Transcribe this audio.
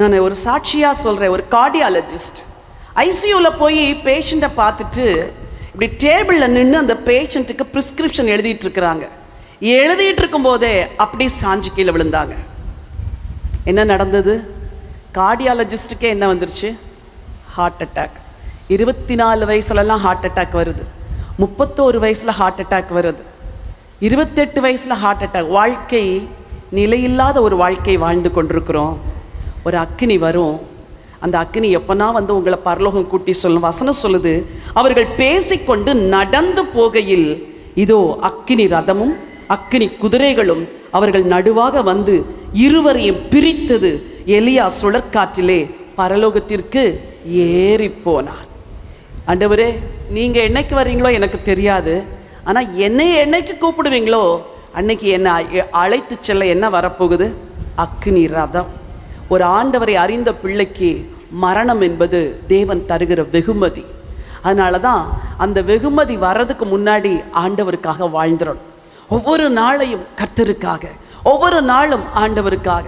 நான் ஒரு சாட்சியாக சொல்கிறேன் ஒரு கார்டியாலஜிஸ்ட் ஐசியூவில் போய் பேஷண்ட்டை பார்த்துட்டு இப்படி டேபிளில் நின்று அந்த பேஷண்ட்டுக்கு ப்ரிஸ்கிரிப்ஷன் எழுதிட்டு இருக்கிறாங்க. எழுதிட்டு இருக்கும்போதே அப்படியே சாஞ்சு கீழே விழுந்தாங்க. என்ன நடந்தது? கார்டியாலஜிஸ்ட்டுக்கே என்ன வந்துருச்சு? ஹார்ட் அட்டாக் இருபத்தி நாலு வயசுலலாம் ஹார்ட் அட்டாக் வருது. முப்பத்தோரு வயசில் ஹார்ட் அட்டாக் வருது. இருபத்தெட்டு வயசில் ஹார்ட் அட்டாக் வாழ்க்கை நிலையில்லாத ஒரு வாழ்க்கை வாழ்ந்து கொண்டிருக்கிறோம். ஒரு அக்கினி வரும். அந்த அக்னி எப்பனா வந்து உங்களை பரலோகம் கூட்டி சொல்லும். வசனம் சொல்லுது அவர்கள் பேசிக்கொண்டு நடந்து போகையில் இதோ அக்கினி ரதமும் அக்கினி குதிரைகளும் அவர்கள் நடுவாக வந்து இருவரையும் பிரித்தது. எலியா சுழற்காற்றிலே பரலோகத்திற்கு ஏறி போனார் ஆண்டவரே நீங்க என்னைக்கு வர்றீங்களோ எனக்கு தெரியாது. ஆனா என்னை என்னைக்கு கூப்பிடுவீங்களோ அன்னைக்கு என்னை அழைத்து செல்ல என்ன வரப்போகுது? அக்னி ரதம். ஒரு ஆண்டவரை அறிந்த பிள்ளைக்கு மரணம் என்பது தேவன் தருகிற வெகுமதி. அதனால தான் அந்த வெகுமதி வர்றதுக்கு முன்னாடி ஆண்டவருக்காக வாழ்ந்துடணும் ஒவ்வொரு நாளையும் கர்த்தருக்காக ஒவ்வொரு நாளும் ஆண்டவருக்காக.